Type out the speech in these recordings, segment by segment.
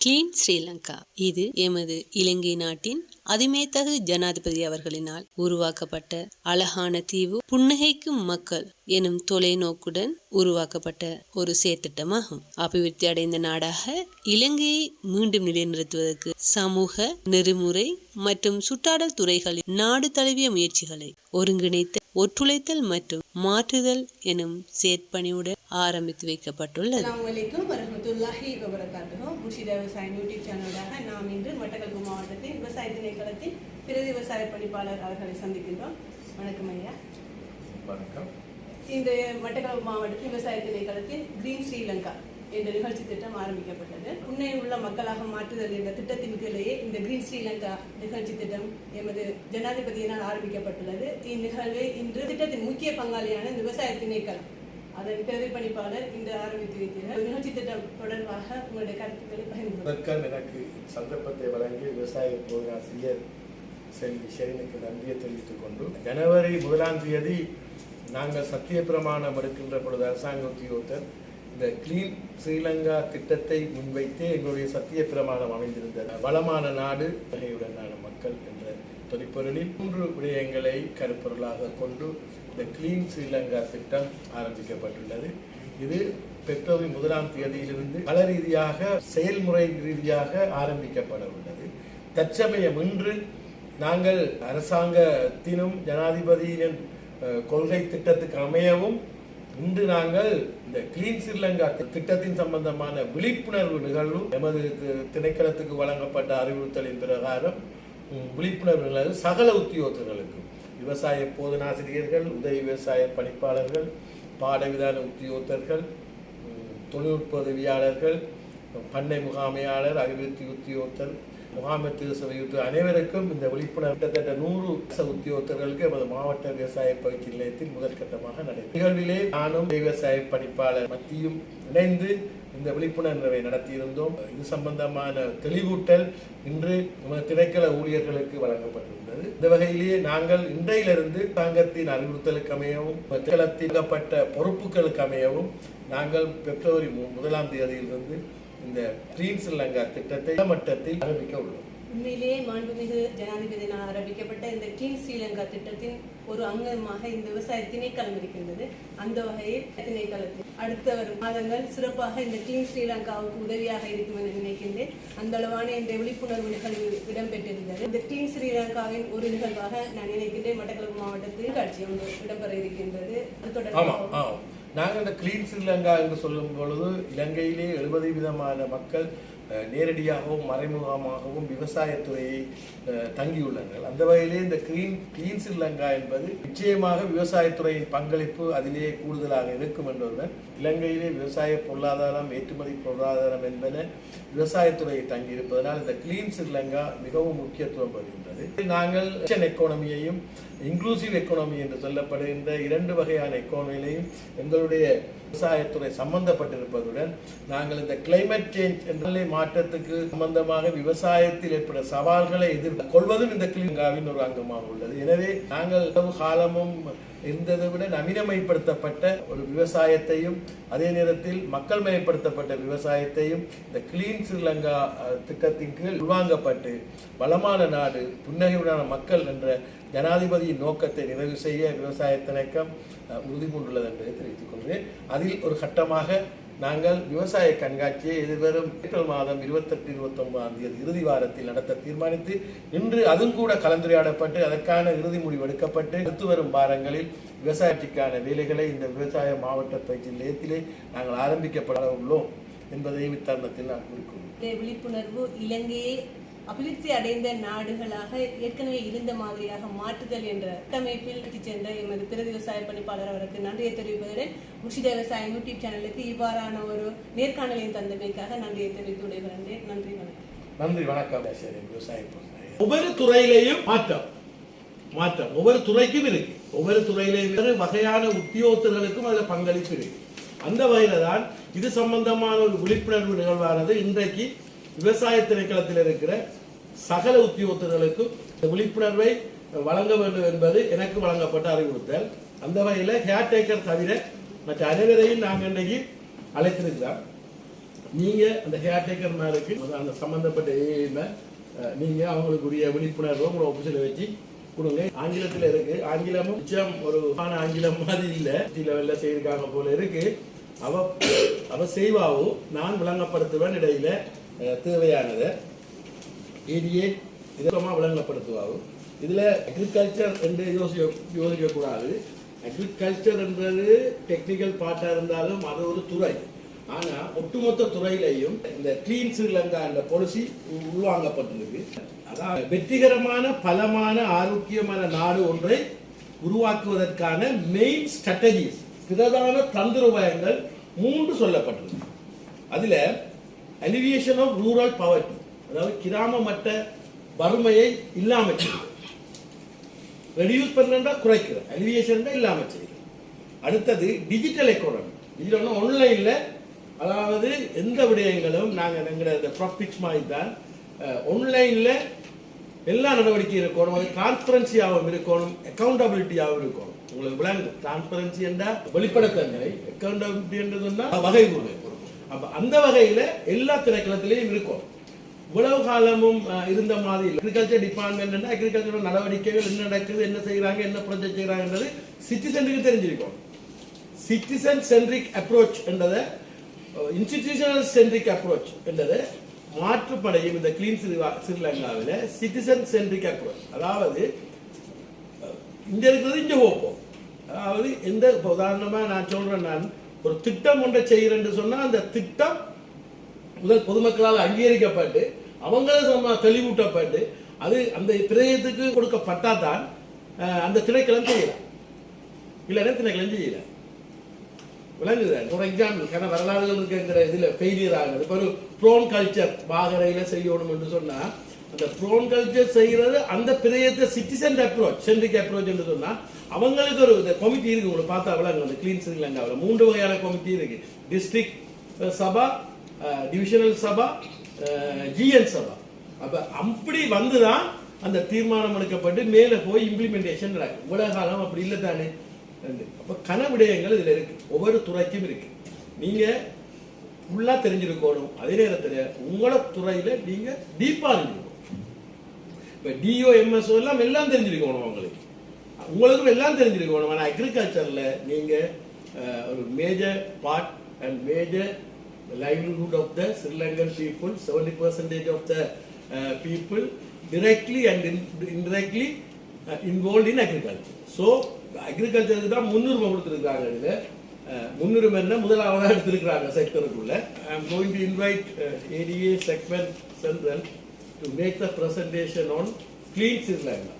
Clean Sri Lanka. இது எமது இலங்கை நாட்டின் அதிமேத்தகு ஜனாதிபதி அவர்களினால் உருவாக்கப்பட்ட அழகான தீவு புன்னகைக்கும் மக்கள் எனும் தொலைநோக்குடன் உருவாக்கப்பட்ட ஒரு செயற்திட்டமாகும். அபிவிருத்தி அடைந்த நாடாக இலங்கையை மீண்டும் நிலைநிறுத்துவதற்கு சமூக நெறிமுறை மற்றும் சுற்றாடல் துறைகளில் நாடு தழுவிய முயற்சிகளை ஒருங்கிணைத்த ஒத்துழைத்தல் மற்றும் மாற்றுதல் எனும் செயற்பணியுடன் ஆரம்பித்து வைக்கப்பட்டுள்ளது. முர்ஷிதா விவசாயம் யூடியூப் சேனலாக நாம் இன்று மட்டக்களப்பு மாவட்டத்தின் விவசாய திணைக்களத்தின் பிரதி விவசாய பணிப்பாளர் அவர்களை சந்திக்கின்றோம். வணக்கம் ஐயா. வணக்கம். இந்த மட்டக்களப்பு மாவட்டத்தின் விவசாய திணைக்களத்தில் கிரீன் ஸ்ரீலங்கா என்ற நிகழ்ச்சி திட்டம் ஆரம்பிக்கப்பட்டது. உண்மை உள்ள மக்களாக மாற்றுதல் என்ற திட்டத்தின் கீழே இந்த கிரீன் ஸ்ரீலங்கா நிகழ்ச்சி திட்டம் எமது ஜனாதிபதியினால் ஆரம்பிக்கப்பட்டுள்ளது. இந்நிகழ்வை இன்று திட்டத்தின் முக்கிய பங்காளியான இந்த விவசாய திணைக்களம் அதன் பிரதிபலிப்பாளர் இன்று ஆரம்பித்து வைக்கிறார் நிகழ்ச்சி திட்டம் தொடர்பாக உங்களுடைய கருத்துக்களை பயன்படுத்தும் எனக்கு சந்தர்ப்பத்தை வழங்கிய விவசாய போராசிரியர் செல்வி ஷெரினுக்கு நன்றியை தெரிவித்துக் கொண்டு ஜனவரி முதலாம் தேதி நாங்கள் சத்திய பிரமாணம் எடுக்கின்ற பொழுது அரசாங்க உத்தியோகத்தர் இந்த கிளீன் ஸ்ரீலங்கா திட்டத்தை முன்வைத்தே எங்களுடைய சத்திய பிரமாணம் அமைந்திருந்தது. வளமான நாடு வகையுடனான மக்கள் என்ற தொனிப்பொருளில் மூன்று விடயங்களை கருப்பொருளாக கொண்டு இந்த கிளீன் ஸ்ரீலங்கா திட்டம் ஆரம்பிக்கப்பட்டுள்ளது. இது பிப்ரவரி முதலாம் தேதியிலிருந்து பல ரீதியாக செயல்முறை ரீதியாக ஆரம்பிக்கப்பட உள்ளது. தற்சமயம் இன்று நாங்கள் அரசாங்கத்தினும் ஜனாதிபதியின் கொள்கை திட்டத்துக்கு அமையவும் இன்று நாங்கள் இந்த கிளீன் ஸ்ரீலங்கா திட்டத்தின் சம்பந்தமான விழிப்புணர்வு நிகழ்வு எமது திணைக்களத்துக்கு வழங்கப்பட்ட அறிவுறுத்தலின் பிரகாரம் விழிப்புணர்வு நிகழ்வு சகல உத்தியோகத்தர்களுக்கும். விவசாய போதனாசிரியர்கள் உதவி விவசாய பணிப்பாளர்கள் பாடவிதான உத்தியோகத்தர்கள் தொழில்நுட்ப உதவியாளர்கள் பண்ணை முகாமையாளர் அபிவிருத்தி உத்தியோகத்தர் முகாமைத்துவ சபையுற்று அனைவருக்கும் இந்த விழிப்புணர்வு கிட்டத்தட்ட நூறு உத்தியோகத்தர்களுக்கு எமது மாவட்ட விவசாய பயிற்சி நிலையத்தில் முதற்கட்டமாக நடைபெறும் நிகழ்விலே நானும் விவசாய பணிப்பாளர் மத்தியும் இணைந்து இந்த விழிப்புணர்வை நடத்தியிருந்தோம். இது சம்பந்தமான தெளிவூட்டல் இன்று நமது திணைக்கள ஊழியர்களுக்கு வழங்கப்பட்டது. இந்த வகையிலேயே நாங்கள் இன்றையிலிருந்து சங்கத்தின் அறிவுறுத்தலுக்கு அமையவும் திணைக்களத்திற்கப்பட்ட பொறுப்புகளுக்கு அமையவும் நாங்கள் பிப்ரவரி மு- முதலாம் தேதியிலிருந்து இந்த கிரீன் ஸ்ரீலங்கா திட்டத்தை மட்டத்தில் ஆரம்பிக்க உள்ளோம். உண்மையிலேயே மாண்புமிகு ஜனாதிபதியினால் ஆரம்பிக்கப்பட்ட இந்த கிளீன் ஸ்ரீலங்கா திட்டத்தின் ஒரு அங்கமாக இந்த விவசாய திணைக்களம் இருக்கின்றது. அந்த வகையில் திணைக்களத்தில் அடுத்த வரும் மாதங்கள் சிறப்பாக இந்த டீம் ஸ்ரீலங்காவுக்கு உதவியாக இருக்கும் என நினைக்கின்றேன். அந்த அளவான இந்த விழிப்புணர்வு நிகழ்வு இடம்பெற்றிருந்தது. இந்த டீம் ஸ்ரீலங்காவின் ஒரு நிகழ்வாக நான் நினைக்கின்றேன். மட்டக்களப்பு மாவட்டத்தில் காட்சி ஒன்று இடம்பெற இருக்கின்றது. தொடர்பாக நாங்கள் இந்த கிளீன் ஸ்ரீலங்கா என்று சொல்லும் பொழுது இலங்கையிலே எழுபது விதமான மக்கள் நேரடியாகவும் மறைமுகமாகவும் விவசாயத்துறையை அஹ், தங்கியுள்ளார்கள் அந்த வகையிலே இந்த கிரீன் கிளீன் ஸ்ரீலங்கா என்பது நிச்சயமாக விவசாயத்துறையின் பங்களிப்பு அதிலேயே கூடுதலாக இருக்கும் என்பதுடன் இலங்கையிலே விவசாய பொருளாதாரம் ஏற்றுமதி பொருளாதாரம் என்பன விவசாயத்துறையை தங்கியிருப்பதனால் இந்த கிளீன் ஸ்ரீலங்கா மிகவும் முக்கியத்துவம் பெறுகின்றது. நாங்கள் எக்கானமியையும் இன்க்ளூசிவ் எக்கானமி என்று சொல்லப்படுகின்ற இரண்டு வகையான எக்கானமியிலையும் எங்களுடைய விவசாயத்துறை சம்பந்தப்பட்டிருப்பதுடன் நாங்கள் இந்த கிளைமேட் சேஞ்ச் என்ற மாற்றத்துக்கு சம்பந்தமாக விவசாயத்தில் ஏற்பட சவால்களை எதிர்கொள்வதும் இந்த கிளிங்காவின் ஒரு அங்கமாக உள்ளது. எனவே நாங்கள் காலமும் இருந்ததை விட நவீனமயப்படுத்தப்பட்ட ஒரு விவசாயத்தையும் அதே நேரத்தில் மக்கள் மயப்படுத்தப்பட்ட விவசாயத்தையும் இந்த கிளீன் ஸ்ரீலங்கா திட்டத்தின் கீழ் உள்வாங்கப்பட்டு வளமான நாடு புன்னகையுடனான மக்கள் என்ற ஜனாதிபதியின் நோக்கத்தை நிறைவு செய்ய விவசாய திணக்கம் உறுதி கொண்டுள்ளது என்று தெரிவித்துக் கொள்கிறேன். அதில் ஒரு கட்டமாக நாங்கள் விவசாய கண்காட்சியை எதிர்வரும் ஏப்ரல் மாதம் இருபத்தெட்டு இருபத்தொன்பதாம் தேதி இறுதி வாரத்தில் நடத்த தீர்மானித்து இன்று அதுவும் கூட கலந்துரையாடப்பட்டு அதற்கான இறுதி முடிவு எடுக்கப்பட்டு அடுத்து வரும் வாரங்களில் விவசாயத்திற்கான வேலைகளை இந்த விவசாய மாவட்ட பயிற்சி நிலையத்திலே நாங்கள் ஆரம்பிக்கப்பட உள்ளோம் என்பதையும் இத்தருணத்தில் நான் கூறிக்கொள்கிறேன். விழிப்புணர்வு இலங்கையை அபிவிருத்தி அடைந்த நாடுகளாக ஏற்கனவே இருந்த மாதிரியாக மாற்றுதல் என்ற கட்டமைப்பில் சென்ற எமது பிரதி விவசாய பணிப்பாளர் அவருக்கு நன்றியை தெரிவிப்பதுடன் முஷித விவசாயம் யூடியூப் சேனலுக்கு இவ்வாறான ஒரு நேர்காணலின் தந்தமைக்காக நன்றியை தெரிவித்து விடைபெறுகிறேன் நன்றி வணக்கம். நன்றி வணக்கம். சரி விவசாய பொருளாதாரம். ஒவ்வொரு துறையிலையும் மாற்றம் மாற்றம். ஒவ்வொரு துறைக்கும் இருக்கு. ஒவ்வொரு துறையிலையும் வேறு வகையான உத்தியோகத்தர்களுக்கும் அதுல பங்களிப்பு இருக்கு. அந்த வகையில தான் இது சம்பந்தமான ஒரு விழிப்புணர்வு நிகழ்வானது இன்றைக்கு விவசாய திணைக்களத்தில் இருக்கிற சகல உத்தியோகத்தர்களுக்கும் இந்த விழிப்புணர்வை வழங்க வேண்டும் என்பது எனக்கு வழங்கப்பட்ட அறிவுறுத்தல். அந்த வகையில் ஹேர் டேக்கர் தவிர மற்ற அனைவரையும் நாங்கள் இன்றைக்கு அழைத்திருக்கிறோம். நீங்கள் அந்த ஹேர் டேக்கர் மேலுக்கு அந்த சம்பந்தப்பட்ட ஏஎம் நீங்கள் அவங்களுக்குரிய விழிப்புணர்வு உங்களை ஆஃபீஸில் வச்சு கொடுங்க. ஆங்கிலத்தில் இருக்கு. ஆங்கிலமும் நிச்சயம் ஒரு ஆன ஆங்கிலம் மாதிரி இல்லை. லெவலில் செய்திருக்காங்க போல இருக்கு. அவ அவ செய்வாவும் நான் விளங்கப்படுத்துவேன் இடையில தேவையானதை. ஏடிஏ இதமாக விளங்கப்படுத்துவாகும் இதில் அக்ரிகல்ச்சர் என்று யோசிக்க யோசிக்கக்கூடாது. அக்ரிகல்ச்சர் என்றது டெக்னிக்கல் பார்ட்டாக இருந்தாலும் அது ஒரு துறை. ஆனால் ஒட்டுமொத்த துறையிலையும் இந்த கிளீன் ஸ்ரீலங்கா என்ற பாலிசி உள்வாங்கப்பட்டிருக்கு. அதான் வெற்றிகரமான பலமான ஆரோக்கியமான நாடு ஒன்றை உருவாக்குவதற்கான மெயின் ஸ்ட்ராட்டஜிஸ் பிரதான தந்திரோபாயங்கள் மூன்று சொல்லப்பட்டிருக்கு. அதில் அலிவியேஷன் ஆஃப் ரூரல் பவர்ட்டி அதாவது கிராம மட்ட வறுமையை இல்லாம ரெடியூஸ் பண்ணா குறைக்கிற அலிவியேஷன் இல்லாம செய்யுது அடுத்தது டிஜிட்டல் எக்கோனமி டிஜிட்டல் ஆன்லைன்ல அதாவது எந்த விடயங்களும் நாங்கள் எங்களோட இந்த ப்ராஃபிட்ஸ் மாதிரி தான் ஆன்லைன்ல எல்லா நடவடிக்கையும் இருக்கணும். அது டிரான்ஸ்பரன்சியாகவும் இருக்கணும். அக்கௌண்டபிலிட்டியாகவும் இருக்கணும். உங்களுக்கு விளங்கு டிரான்ஸ்பரன்சி என்றால் வெளிப்படைத்தன்மை அக்கௌண்டபிலிட்டி என்று சொன்னால் வகை முறை அப்போ அந்த வகையில் எல்லா திணைக்களத்திலையும் இருக்கணும். இவ்வளவு காலமும் இருந்த மாதிரி அக்ரிகல்ச்சர் டிபார்ட்மெண்ட் அக்ரிகல்ச்சரோட நடவடிக்கைகள் என்ன நடக்குது என்ன செய்யறாங்க என்ன ப்ரொஜெக்ட் செய்யறாங்கன்றது சிட்டிசனுக்கு தெரிஞ்சிருக்கும். சிட்டிசன் சென்ட்ரிக் அப்ரோச் என்றதை இன்ஸ்டிடியூஷனல் சென்ட்ரிக் அப்ரோச் என்றதை மாற்றுப்படையும் இந்த கிளீன் ஸ்ரீலங்காவில் சிட்டிசன் சென்ட்ரிக் அப்ரோச் அதாவது இங்க இருக்கிறது இங்க போப்போம் அதாவது எந்த உதாரணமாக உதாரணமா நான் சொல்றேன் நான் ஒரு திட்டம் ஒன்றை செய்கிறேன்னு சொன்னா அந்த திட்டம் முதல் பொதுமக்களால் அங்கீகரிக்கப்பட்டு அவங்கள தெளிவூட்டப்பட்டு அது அந்த பிரதேசத்துக்கு கொடுக்கப்பட்டாதான் தான் அந்த திணைக்களம் செய்யலாம். இல்லைன்னா திணைக்களம் செய்யல. விளங்குது. ஒரு எக்ஸாம்பிள் கன வரலாறுகள் இருக்குங்கிற இதுல ஃபெயிலியர் ஆகுது. இப்போ ஒரு ப்ரோன் கல்ச்சர் வாகரையில செய்யணும் என்று சொன்னா அந்த ப்ரோன் கல்ச்சர் செய்யறது அந்த பிரேயத்தை சிட்டிசன் அப்ரோச் சென்ட்ரிக் அப்ரோச் என்று சொன்னா அவங்களுக்கு ஒரு கமிட்டி இருக்கு. உங்களுக்கு பார்த்தா விளங்கும். அந்த கிளீன் ஸ்ரீலங்காவில் மூன்று வகையான கமிட்டி இருக்கு. District sabha divisional sabha GN sabha. அப்போ அப்படி வந்து தான் அந்த தீர்மானம் எடுக்கப்பட்டு மேலே போய் இம்ப்ளிமெண்டேஷன் நடக்கும் இவ்வளவு காலம் அப்படி இல்லை தானே அப்போ கன விடயங்கள் இதில் இருக்கு. ஒவ்வொரு துறைக்கும் இருக்கு. நீங்கள் ஃபுல்லாக தெரிஞ்சிருக்கணும். அதே நேரத்தில் உங்களோட துறையில் நீங்கள் டீப்பாக இருந்துருக்கணும் இப்போ டிஓ எம்எஸ்ஓ எல்லாம் எல்லாம் தெரிஞ்சிருக்கணும் உங்களுக்கு. உங்களுக்கும் எல்லாம் தெரிஞ்சிருக்கணும். ஆனால் அக்ரிகல்ச்சரில் நீங்கள் ஒரு major part and major livelihood of the Sri Lankan people, 70% of the uh, people directly and in, indirectly uh, involved in agriculture. So, அக்ரிகல்ச்சருக்கு தான் முன்னுரிமை கொடுத்துருக்காங்க இதில். Uh, முன்னுரிமை என்ன? முதலாவதாக எடுத்திருக்கிறாங்க செக்டருக்குள்ள I am going to invite ADA segment central to make the presentation on clean Sri Lanka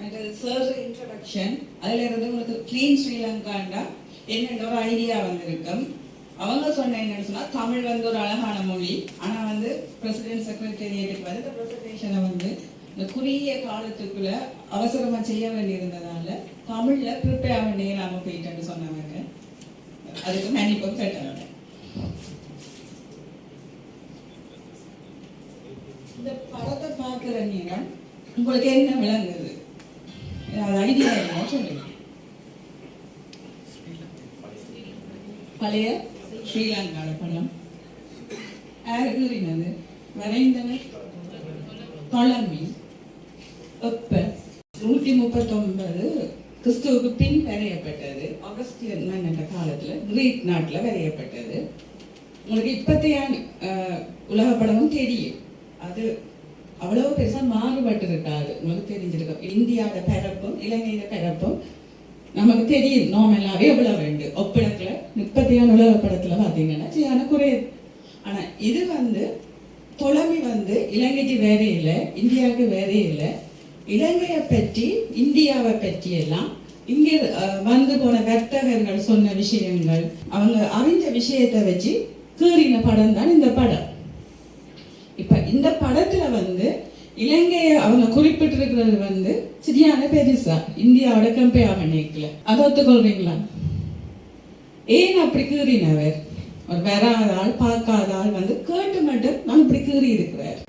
and அந்த இன்ட்ரடக்ஷன் அதில் இருந்து உங்களுக்கு க்ளீன் ஸ்ரீலங்காண்டா என்னென்ற ஒரு ஐடியா வந்திருக்கும். அவங்க சொன்ன என்னன்னு சொன்னால் தமிழ் வந்து ஒரு அழகான மொழி. ஆனால் வந்து பிரசிடென்ட் செக்ரட்டேரியேட்டுக்கு வந்து இந்த ப்ரெசன்டேஷனை வந்து இந்த குறுகிய காலத்துக்குள்ள அவசரமாக செய்ய வேண்டியிருந்ததால தமிழில் ப்ரிப்பேர் வேண்டிய நாம போயிட்டேன்னு சொன்னாங்க அதுக்கு மன்னிப்பும் கேட்டாங்க இந்த படத்தை பார்க்குற நீங்கள் உங்களுக்கு என்ன விளங்குது? அது ஐடியா என்ன சொல்லுங்க பழைய ஸ்ரீலங்கால படம். யார் வரைந்தவர் பழமி. ஒப்ப நூற்றி முப்பத்தொன்பது கிறிஸ்துவுக்கு பின் வரையப்பட்டது. ஆகஸ்டியன் என்ற காலத்துல கிரீக் நாட்டில் வரையப்பட்டது. உங்களுக்கு இப்பத்தையான உலக படமும் தெரியும். அது அவ்வளவு பெருசா மாறுபட்டு இருக்காது. உங்களுக்கு தெரிஞ்சிருக்கும். இந்தியாவோட பிறப்பும் இலங்கையோட பிறப்பும் நமக்கு தெரியும். நார்மலாவே எவ்வளவு வேண்டு ஒப்பிடத்துல முப்பத்தியான உலக படத்துல பாத்தீங்கன்னா சரியான குறையுது ஆனா இது வந்து தொலைமை வந்து இலங்கைக்கு வேற இல்லை இந்தியாவுக்கு வேற இல்லை. இலங்கையை பற்றி இந்தியாவை பற்றி எல்லாம் இங்கே வந்து போன வர்த்தகர்கள் சொன்ன விஷயங்கள் அவங்க அறிஞ்ச விஷயத்தை வச்சு கீறின படம் தான் இந்த படம். இந்த படத்துல வந்து இலங்கையை அவங்க குறிப்பிட்டிருக்கிறது வந்து சரியான பெருசா இந்தியாவோட கம்பேர் பண்ணிக்கல. அதை ஒத்துக்கொள்றீங்களா? ஏன் அப்படி கீறினவர்? ஒரு வராத ஆள் பார்க்காத ஆள் வந்து கேட்டு மட்டும் நான் இப்படி கீறி இருக்கிறார்